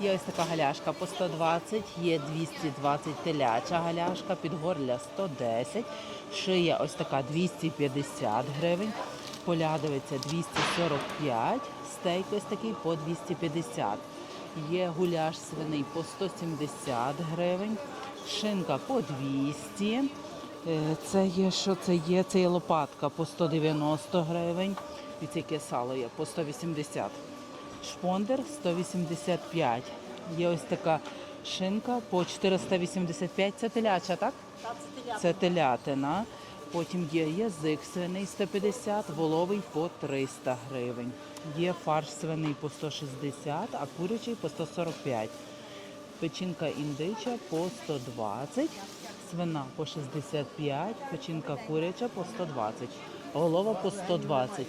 Є ось така галяшка по 120, є 220 теляча галяшка, підгорля 110, шия ось така 250 гривень, полядовиця 245, стейк ось такий по 250. Є гуляш свиний по 170 гривень, шинка по 200. Е, Це є, що це є? Це є лопатка по 190 гривень. І це яке сало є по 180. Шпондер 185. Є ось така шинка по 485. Це теляча, так? Це телятина. Потім є язик свиний 150, воловий по 300 гривень. Є фарш свиний по 160, а курячий по 145. Печінка індича по 120, свина по 65, печінка куряча по 120, голова по 120,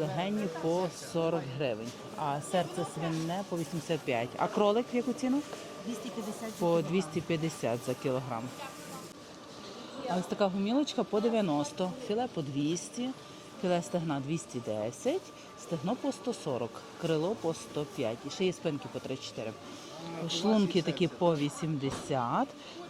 легені по 40 гривень, а серце свине по 85. А кролик в яку ціну? 250 По 250 за кілограм. А ось така гумілочка по 90, філе по 200, філе стегна 210, стегно по 140, крило по 105 і ще є спинки по 3-4. Шлунки такі по 80,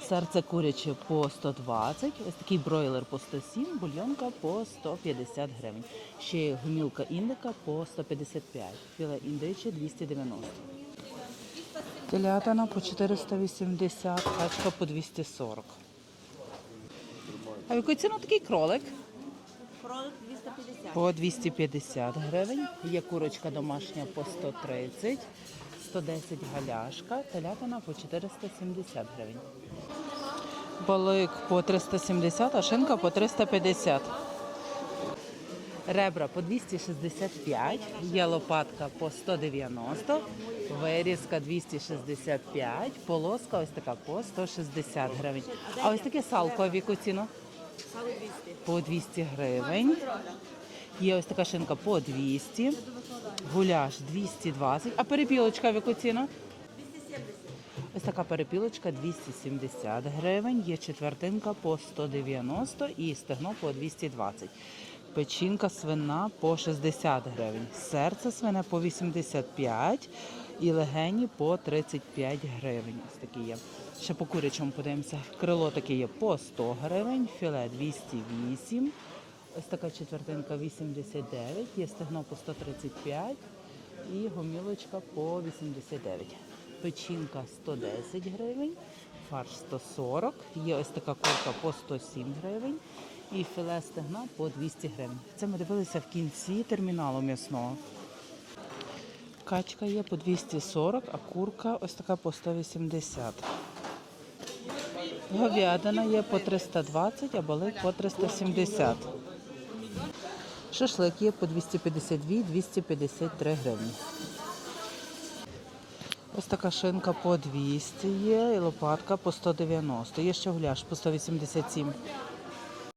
серце куряче по 120, ось такий бройлер по 107, бульйонка по 150 гривень. Ще гумілка індика по 155, філе індиче 290. Телятина по 480, качка по 240. А в яку ціну такий кролик? Кролик 250. По 250 гривень. Є курочка домашня по 130, 110 галяшка, телятина по 470 гривень. Балик по 370, а шинка по 350. Ребра по 265, є лопатка по 190, вирізка 265, полоска ось така по 160 гривень. А ось таке салко в яку ціну? По 200 гривень. Є ось така шинка по 200, гуляш 220, а перепілочка в яку ціну? 270. Ось така перепілочка 270 гривень, є четвертинка по 190 і стегно по 220. Печінка свина по 60 гривень, серце свине по 85 і легені по 35 гривень. Ось такі є. Ще по курячому подивимося. Крило таке є по 100 гривень, філе 208. Ось така четвертинка 89, є стегно по 135 і гомілочка по 89. Печінка 110 гривень, фарш 140, є ось така курка по 107 гривень і філе стегна по 200 гривень. Це ми дивилися в кінці терміналу м'ясного. Качка є по 240, а курка ось така по 180. Говядина є по 320, а балик по 370. Шашлик є по 252-253 гривні. Ось така шинка по 200 є, і лопатка по 190. Є ще гуляш по 187.